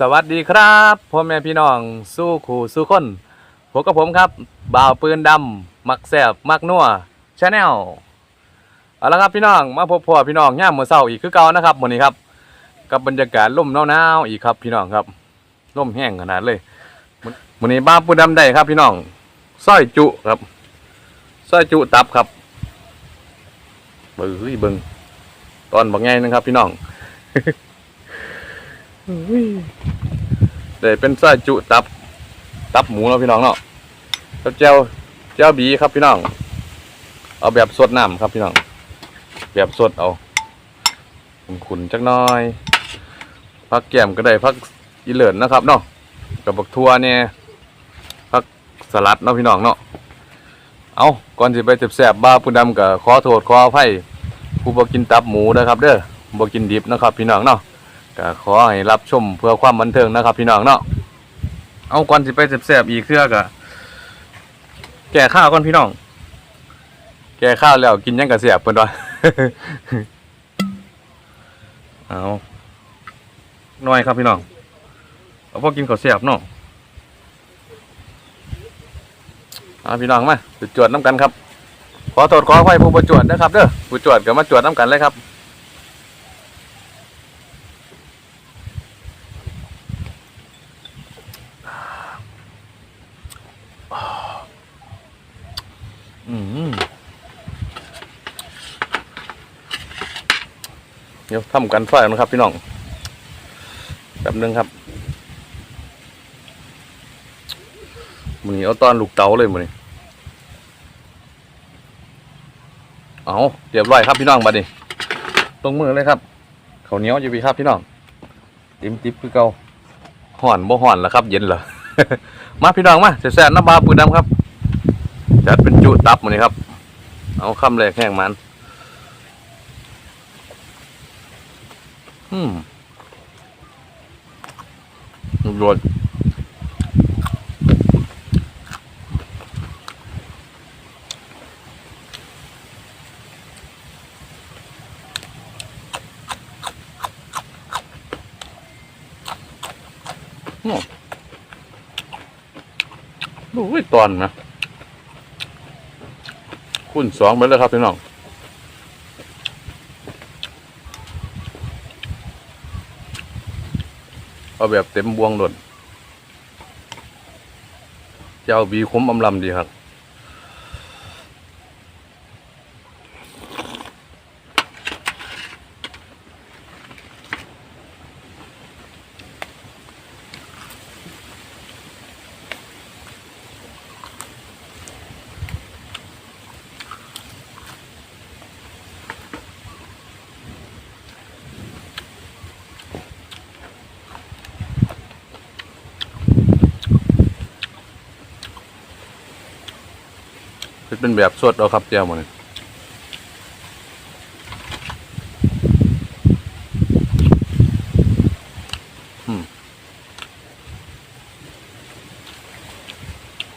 สวัสดีครับพ่อแม่พี่น้องสู้ขู่สู้คนพบกับผมครับบ่าวปืนดำมักแสบมักนัวชาแนลเอาละครับพี่น้องมาพบพ่อพี่น้องย่ามมือเช้าอีกคือเก่านะครับมื้อนี้ครับ กับบรรยากาศลมหนาวๆอีกครับพี่น้องครับลมแห้งขนาดเลยมื้อมื้อนี้บ่าวปืนดำได้ครับ พี่น้องสร้อยจุครับสร้อยจุตับครับเบิ่งเบิ่งตอนบักใหญ่นึงครับ พี่น้อง ได้เป็นไส้จุตับ ตับหมูเนาะพี่น้องเนาะแล้วเจ้าเจ้าบีครับพี่น้อง เอาแบบสดน้ำครับพี่น้อง แบบสดเอาขุนๆจักน้อยพักแก้มก็ได้พักอีเหลินนะครับเนาะกับบักทัวเนี่ยพักสลัดเนาะพี่น้องเนาะเอาก่อนสิไปแสบๆบ้าผู้ดำกับขอโทษขออภัยผู้บ่กินตับหมูนะครับ เด้อบ่กินดิบนะครับ พี่น้องเนาะ ก็ขอให้รับชมเพื่อความบันเทิงนะครับ พี่น้องเนาะเอาก่อนสิไปแสบๆอีกเครือก็แก่ข้าวก่อนพี่น้อง แก่ข้าวแล้วกินยังกระเสียบเพิ่นว่าเอาหน่อยครับพี่น้องเอาพอกินข้าวเสียบเนาะเอาพี่น้องมาไปจวดน้ำกันครับ ขอโทษขออภัยผู้ประจวดนะครับเด้อผู้จวดก็มาจวดน้ำกันเลยครับ อืมเดี๋ยวทำกันไฟนะครับ พี่น้องแป๊บนึงครับมือนี้เอาตอนลูกเต๋าเลยมือนี้เอาเรียบร้อยครับพี่น้องบัดนี้ตรงมือเลยครับเขาเหนียวอยู่พี่ครับพี่น้องติมติบคือเก่าห่อนบ่ห่อนแล้วครับ เย็นเหรอมาพี่น้องมาแซ่บๆน้ำบาปืนดำครับ จัดเป็นจุตับหมดนี่ครับ เอาคำแรกแห้งมัน อืมรสอืมดูไอ้ตอนนะคูณสองไปเลยครับพี่น้อง เอาแบบเต็มบวงหล่นเจ้าบีคุ้มอำลำดีครับ เป็นแบบสดเอาครับเจ้ามัน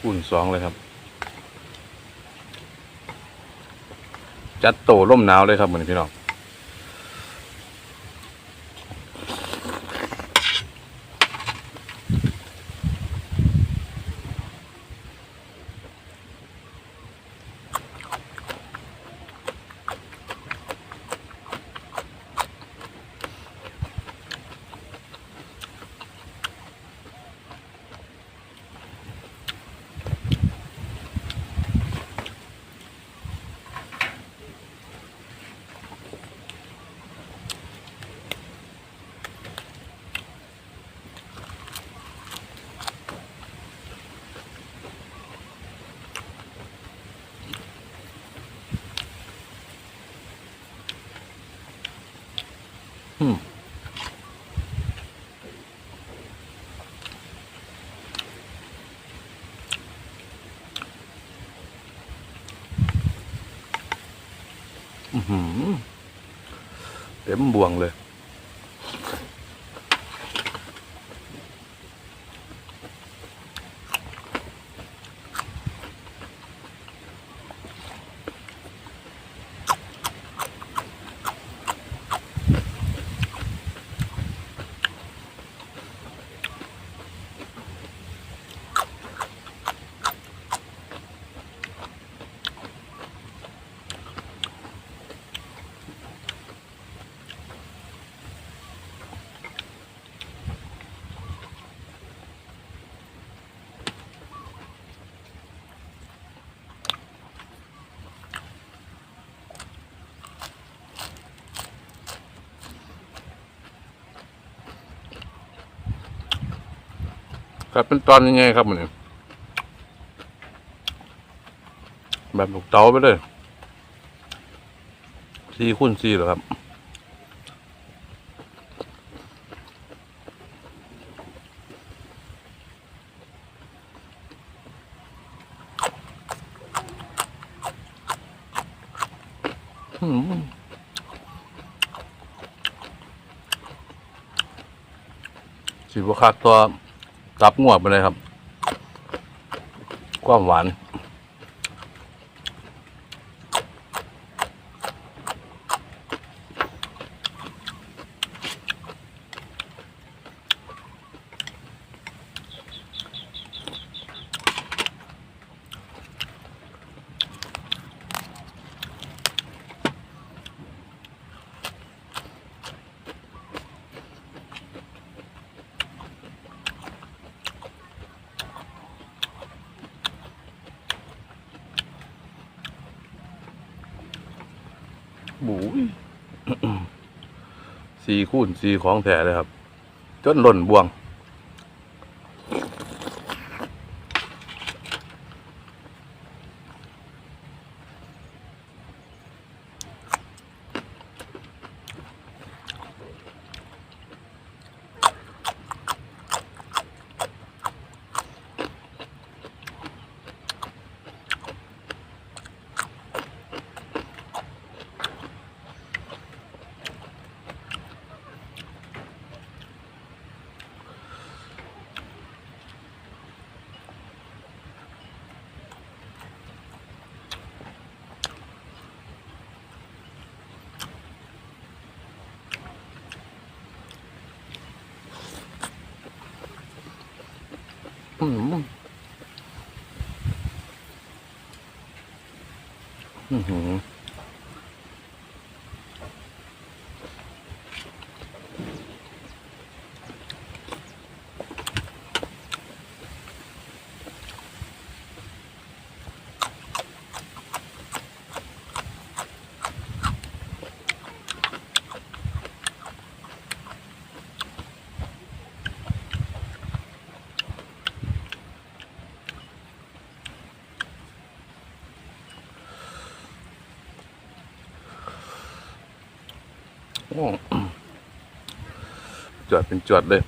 คูณสองเลยครับ จัดโตร่มหนาวเลยครับเหมือนพี่น้อง เต็มบ่วงเลย ครับเป็นตอนยังไงครับมันเนี่ยแบบลูกเต๋าไปเลยสี่คูณสี่เหรอครับสีบวคักตัว รับงวกไปเลยครับ ความหวาน บูยสี่คูณสี่ของแท้เลยครับ จนหล่นบวง อืมอือหือ โอ้จวดเป็นจวดเลย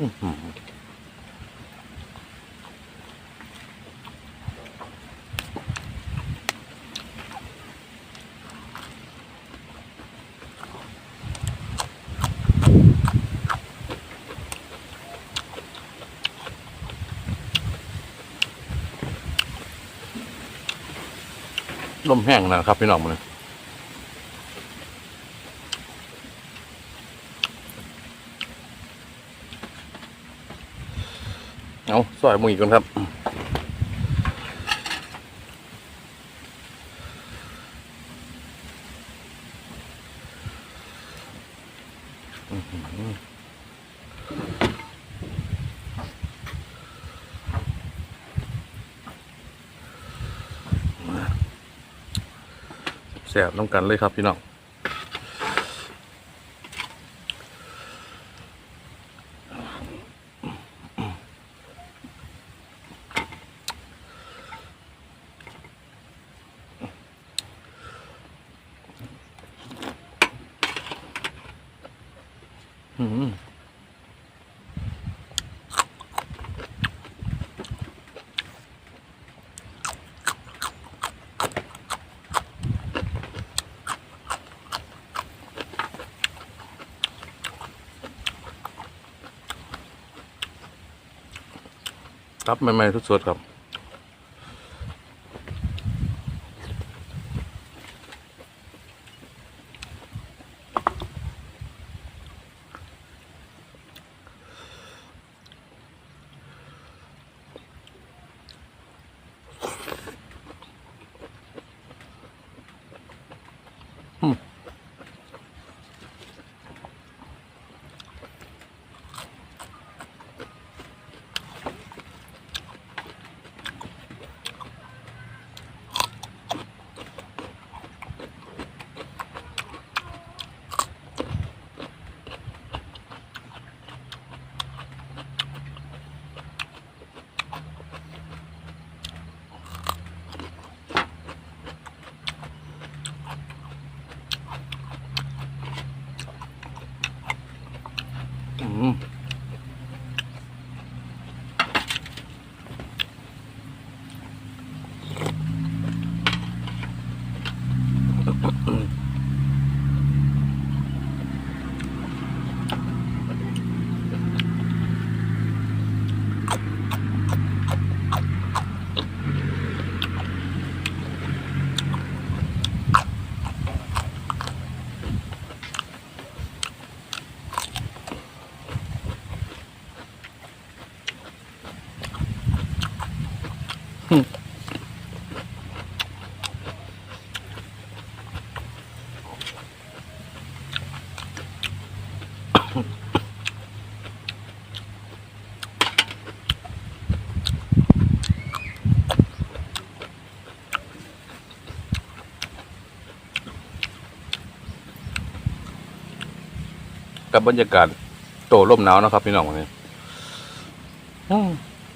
อื้อหือ ลมแห้งนะครับพี่น้องมันเอาซอยมืออีกคนครับ อื้อหือ แสบน้ำกันเลยครับพี่น้องอืม รับใหม่ๆทุกสดครับ อ กับบรรยากาศโตร่มหนาวนะครับ พี่น้องวันนี้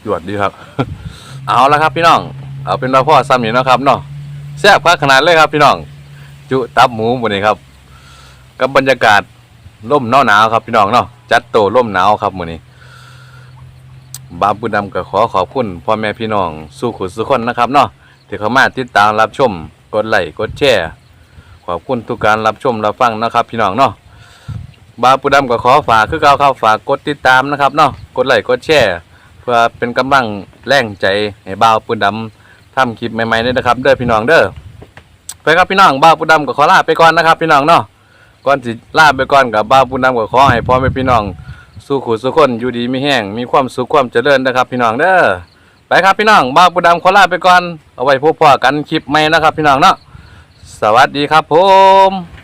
หยวดดีครับ เอาละครับ พี่น้อง เอาเป็นว่าพ่อซ้ำนี่นะครับเนาะแซ่บคักขนาดเลยครับ พี่น้อง จุตับหมูหมดนี้ครับ กับบรรยากาศร่มหนาวหนาวครับพี่น้องเนาะจัดโตร่มหนาวครับมื้อนี้บาปุดำก็ขอขอบคุณพ่อแม่พี่น้อง สู้ขุดสุคนนะครับเนาะที่เข้ามาติดตามรับชม กดไลค์กดแชร์ขอบคุณทุกการรับชมรับฟังนะครับ พี่น้องเนาะ บาปุดำก็ขอฝากคือเก่าครับฝากกดติดตามนะครับเนาะกดไลค์กดแชร์เพื่อเป็นกำลังแรงใจให้บ่าวปุดำทำคลิปใหม่ๆด้วยนะครับ เด้อพี่น้องเด้อไปครับพี่น้องบ่าวปุดำก็ขอลาไปก่อนนะครับ พี่น้องเนาะก่อนสิลาไปก่อนกับบ่าวปุดำก็ขอให้พ่อแม่พี่น้องสู้ขู่สู้คนอยู่ดีมีแห้งมีความสุขความเจริญนะครับ พี่น้องเด้อไปครับพี่น้องบ้าปูดำขอลาไปก่อน เอาไว้พบพ่อกันคลิปใหม่นะครับ พี่น้องเนาะสวัสดีครับผม